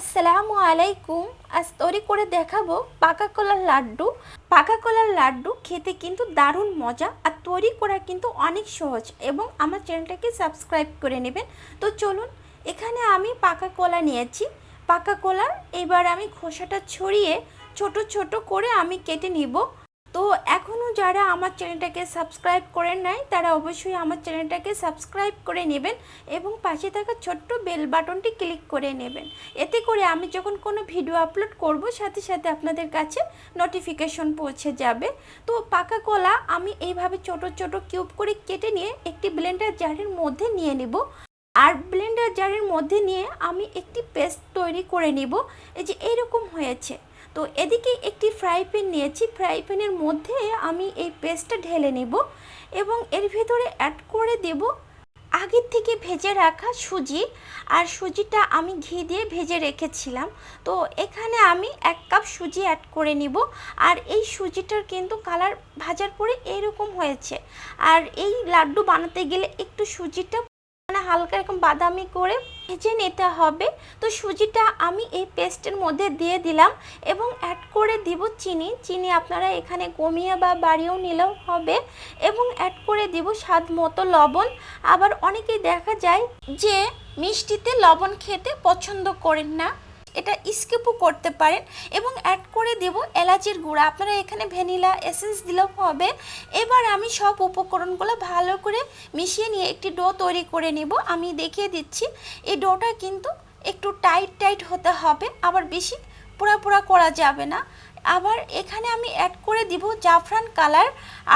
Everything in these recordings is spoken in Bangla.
আসসালামু আলাইকুম। আজ তৈরি করে দেখাবো পাকা কলার লাড্ডু। পাকা কলার লাড্ডু খেতে কিন্তু দারুণ মজা আর তৈরি করা কিন্তু অনেক সহজ এবং আমার চ্যানেলটাকে সাবস্ক্রাইব করে নেবেন। তো চলুন, এখানে আমি পাকা কলা নিয়েছি। পাকা কলার, এবার আমি খোসাটা ছড়িয়ে ছোট ছোট করে আমি কেটে নিব। তো এখনও যারা আমার চ্যানেলটাকে সাবস্ক্রাইব করেন নাই, তারা অবশ্যই আমার চ্যানেলটাকে সাবস্ক্রাইব করে নেবেন এবং পাশে থাকা ছোট্ট বেল বাটনটি ক্লিক করে নেবেন। এতে করে আমি যখন কোনো ভিডিও আপলোড করব, সাথে সাথে আপনাদের কাছে নোটিফিকেশন পৌঁছে যাবে। তো পাকা কলা আমি এইভাবে ছোট ছোট কিউব করে কেটে নিয়ে একটি ব্লেন্ডার জারের মধ্যে নিয়ে নেব। আর ব্লেন্ডার জারের মধ্যে নিয়ে আমি একটি পেস্ট তৈরি করে নিব। এই যে এরকম হয়েছে। তো এদিকে একটি ফ্রাই প্যান নিয়েছি। ফ্রাই প্যানের মধ্যে আমি এই পেস্টটা ঢেলে নেব এবং এর ভিতরে অ্যাড করে দেব আগের থেকে ভেজে রাখা সুজি। আর সুজিটা আমি ঘি দিয়ে ভেজে রেখেছিলাম। তো এখানে আমি এক কাপ সুজি অ্যাড করে নিব। আর এই সুজিটার কিন্তু কালার ভাজার পরে এরকম হয়েছে। আর এই লাড্ডু বানাতে গেলে একটু সুজিটা হালকা এরকম বাদামি করে ভেজে নিতে হবে। তো সুজিটা আমি এই পেস্টের মধ্যে দিয়ে দিলাম এবং অ্যাড করে দিব চিনি। চিনি আপনারা এখানে কমিয়ে বা বাড়িয়েও নিলেও হবে এবং অ্যাড করে দিব স্বাদ মতো লবণ। আবার অনেকেই দেখা যায় যে মিষ্টিতে লবণ খেতে পছন্দ করেন না। এটা স্কিপও করতে পারেন এবং অ্যাড করে দেব এলাচির গুঁড়া। আপনারা এখানে ভ্যানিলা এসেন্স দিলেও হবে। এবার আমি সব উপকরণগুলো ভালো করে মিশিয়ে নিয়ে একটি ডো তৈরি করে নেব। আমি দেখিয়ে দিচ্ছি, এই ডোটা কিন্তু একটু টাইট টাইট হতে হবে, আবার বেশি পোড়া পোড়া করা যাবে না। আবার এখানে আমি অ্যাড করে দিব জাফরান কালার।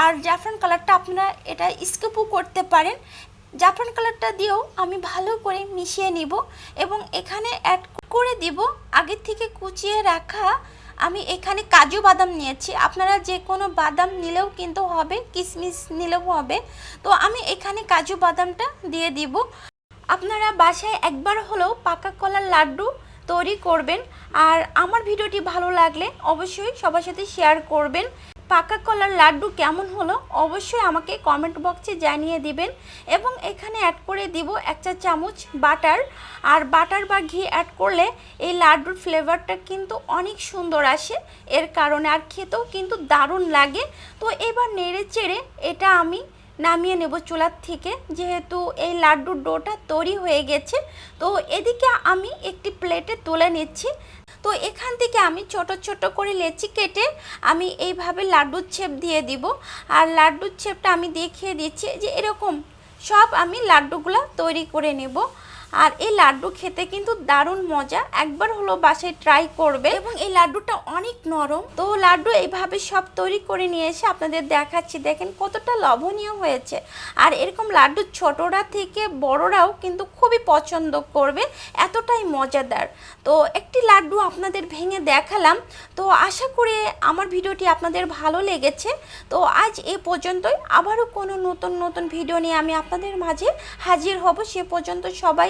আর জাফরান কালারটা আপনারা এটা স্কিপও করতে পারেন। জাফরান কালারটা দিয়েও আমি ভালো করে মিশিয়ে নিব এবং এখানে অ্যাড করে দিব, আগের থেকে কুচিয়ে রাখা, আমি এখানে কাজু বাদাম নিয়েছি। আপনারা যে কোনো বাদাম নিলেও কিন্তু হবে কিশমিশ নিলেও হবে। তো আমি এখানে কাজু বাদামটা দিয়ে দিব। আপনারা বাসায় একবার হলেও পাকা কলার লাড্ডু তৈরি করবেন। আর আমার ভিডিওটি ভালো লাগলে অবশ্যই সবার সাথে শেয়ার করবেন। পাকা কলার লাড্ডু কেমন হলো অবশ্যই আমাকে কমেন্ট বক্সে জানিয়ে দিবেন। এবং এখানে অ্যাড করে দিব এক চা চামচ বাটার আর বাটার বা ঘি অ্যাড করলে এই লাড্ডুর ফ্লেভারটা কিন্তু অনেক সুন্দর আসে। এর কারণে আর খেতেও কিন্তু দারুণ লাগে। তো এবার নেড়ে চেড়ে এটা আমি নামিয়ে নেব চুলার থেকে, যেহেতু এই লাড্ডুর ডোটা তৈরি হয়ে গেছে। তো এদিকে আমি একটি প্লেটে তুলে নিচ্ছি। তো এখান থেকে আমি ছোট ছোট করে লেচি কেটে আমি এইভাবে লাড্ডুর ছেপ দিয়ে দিব। আর লাড্ডুর ছেপটা আমি দেখিয়ে দিচ্ছি যে এরকম সব আমি লাড্ডুগুলো তৈরি করে নেব। আর এই লাড্ডু খেতে কিন্তু দারুণ মজা। একবার হলো বাসায় ট্রাই করবে। এবং এই লাড্ডুটা অনেক নরম। তো লাড্ডু এইভাবে সব তৈরি করে নিয়ে এসে আপনাদের দেখাচ্ছি। দেখেন কতটা লবণীয় হয়েছে। আর এরকম লাড্ডু ছোটরা থেকে বড়রাও কিন্তু খুবই পছন্দ করবে। এতটাই মজাদার। তো একটি লাড্ডু আপনাদের ভেঙে দেখালাম। তো আশা করি আমার ভিডিওটি আপনাদের ভালো লেগেছে। তো আজ এ পর্যন্তই। আবারও কোনো নতুন নতুন ভিডিও নিয়ে আমি আপনাদের মাঝে হাজির হব। সে পর্যন্ত সবাই